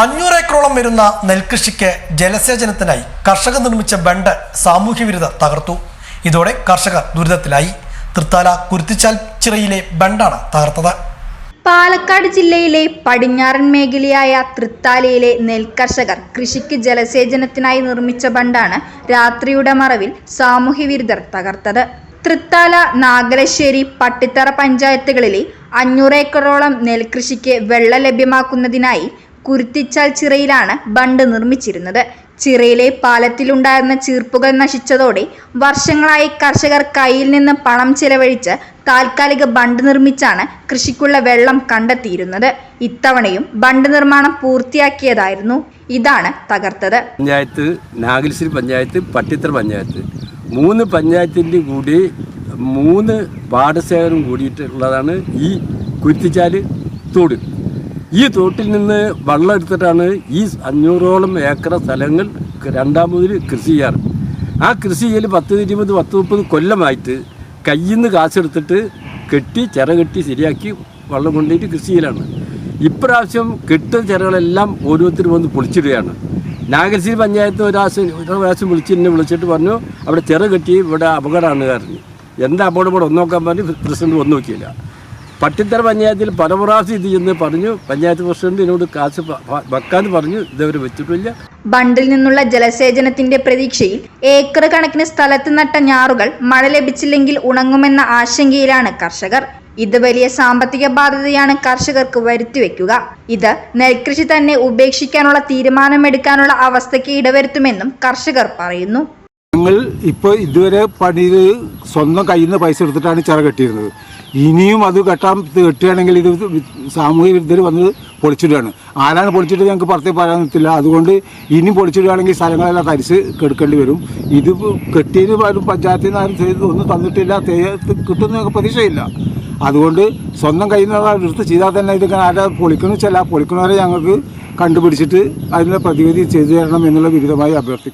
അഞ്ഞൂറ് ഏക്കറോളം വരുന്ന നെൽകൃഷിക്ക് ജലസേചനത്തിനായി കർഷകർ നിർമ്മിച്ച ബണ്ട് സാമൂഹ്യ വിരുദ്ധ തകർത്തു. ഇതോടെ കർഷകർ ദുരിതത്തിലായി. തൃത്താല കുരുത്തിച്ചാൽ ചിറയിലെ ബണ്ടാണ് തകർത്തത്. പാലക്കാട് ജില്ലയിലെ പടിഞ്ഞാറൻ മേഖലയായ തൃത്താലയിലെ നെൽകർഷകർ കൃഷിക്ക് ജലസേചനത്തിനായി നിർമ്മിച്ച ബണ്ടാണ് രാത്രിയുടെ മറവിൽ സാമൂഹ്യവിരുദ്ധർ തകർത്തത്. തൃത്താല നാഗലശ്ശേരി പട്ടിത്തറ പഞ്ചായത്തുകളിലെ അഞ്ഞൂറ് ഏക്കറോളം നെൽകൃഷിക്ക് വെള്ളം ലഭ്യമാക്കുന്നതിനായി കുരുത്തിച്ചാൽ ചിറയിലാണ് ബണ്ട് നിർമ്മിച്ചിരുന്നത്. ചിറയിലെ പാലത്തിലുണ്ടായിരുന്ന ചീർപ്പുകൾ നശിച്ചതോടെ വർഷങ്ങളായി കർഷകർ കയ്യിൽ നിന്ന് പണം ചിലവഴിച്ച് താൽക്കാലിക ബണ്ട് നിർമ്മിച്ചാണ് കൃഷിക്കുള്ള വെള്ളം കണ്ടെത്തിയിരുന്നത്. ഇത്തവണയും ബണ്ട് നിർമ്മാണം പൂർത്തിയാക്കിയതായിരുന്നു. ഇതാണ് തകർത്തത്. പഞ്ചായത്ത് നാഗൽശ്ശേരി പഞ്ചായത്ത് പട്ടിത്തറ പഞ്ചായത്ത്. മൂന്ന് പഞ്ചായത്തിന്റെ കൂടി മൂന്ന് പാടശേഖരം കൂടിയിട്ടുള്ളതാണ് ഈ കുരുത്തിച്ചാൽ തോട്. ഈ തോട്ടിൽ നിന്ന് വെള്ളം എടുത്തിട്ടാണ് ഈ അഞ്ഞൂറോളം ഏക്കർ സ്ഥലങ്ങൾ രണ്ടാമതിൽ കൃഷി ചെയ്യാറ്. ആ കൃഷി ചെയ്യൽ പത്ത് ഇരുപത് പത്ത് മുപ്പത് കൊല്ലമായിട്ട് കയ്യിൽ നിന്ന് കാശെടുത്തിട്ട് കെട്ടി ചിറ കെട്ടി ശരിയാക്കി വെള്ളം കൊണ്ടുപോയിട്ട് കൃഷി ചെയ്യലാണ്. ഇപ്രാവശ്യം കെട്ടുന്ന ചിറകളെല്ലാം ഓരോരുത്തർ വന്ന് പൊളിച്ചിടുകയാണ്. നാഗശ്ശേരി പഞ്ചായത്ത് ഒരാശം ഒരു പ്രാവശ്യം വിളിച്ച് എന്നെ വിളിച്ചിട്ട് പറഞ്ഞു അവിടെ ചിറ കെട്ടി ഇവിടെ അപകടമാണ് കാരണം എന്താ അപകടം? ഇവിടെ ഒന്ന് നോക്കാൻ പറഞ്ഞ് പ്രസിഡന്റ് വന്ന് നോക്കിയില്ല. പട്ടിത്തറ പഞ്ചായത്തിൽ പല പ്രാവശ്യം ഇത് ചെന്ന് പറഞ്ഞു. പഞ്ചായത്ത് പ്രസിഡന്റ് എന്നോട് കാശ് വെക്കാൻ പറഞ്ഞു. ഇതവർ വെച്ചിട്ടില്ല. ബണ്ടിൽ നിന്നുള്ള ജലസേചനത്തിന്റെ പ്രതീക്ഷയിൽ ഏക്കർ കണക്കിന് സ്ഥലത്ത് നട്ട ഞാറുകൾ മഴ ലഭിച്ചില്ലെങ്കിൽ ഉണങ്ങുമെന്ന ആശങ്കയിലാണ് കർഷകർ. ഇത് വലിയ സാമ്പത്തിക ബാധ്യതയാണ് കർഷകർക്ക് വരുത്തിവെക്കുക ഇത് നെൽകൃഷി തന്നെ ഉപേക്ഷിക്കാനുള്ള തീരുമാനമെടുക്കാനുള്ള അവസ്ഥയ്ക്ക് ഇടവരുത്തുമെന്നും കർഷകർ പറയുന്നു. ഞങ്ങൾ ഇപ്പോൾ ഇതുവരെ പണി സ്വന്തം കയ്യിൽ നിന്ന് പൈസ എടുത്തിട്ടാണ് ചിറ കെട്ടിയിരുന്നത്. ഇനിയും അത് കെട്ടാൻ കെട്ടുകയാണെങ്കിൽ ഇത് സാമൂഹിക വിരുദ്ധർ വന്ന് പൊളിച്ചിടുകയാണ്. ആരാണ് പൊളിച്ചിട്ട് ഞങ്ങൾക്ക് പുറത്തേക്ക് പറയാൻ പറ്റില്ല അതുകൊണ്ട് ഇനി പൊളിച്ചിടുകയാണെങ്കിൽ സ്ഥലങ്ങളെല്ലാം കരിച്ച് കെടുക്കേണ്ടി വരും. ഇത് കെട്ടിയതിന് പലരും പഞ്ചായത്തിൽ നിന്ന് ആരും ചെയ്ത് ഒന്നും തന്നിട്ടില്ല. കിട്ടുമെന്ന് ഞങ്ങൾക്ക് പ്രതീക്ഷയില്ല. അതുകൊണ്ട് സ്വന്തം കയ്യിൽ നിന്ന് എടുത്ത് ചെയ്താൽ തന്നെ ഇത് ആരാ പൊളിക്കണമെന്ന് വെച്ചാൽ പൊളിക്കണവരെ ഞങ്ങൾക്ക് കണ്ടുപിടിച്ചിട്ട് അതിനുള്ള പ്രതിവിധി ചെയ്തു തരണം എന്നുള്ള വിരുദ്ധമായി അഭ്യർത്ഥിക്കുന്നു.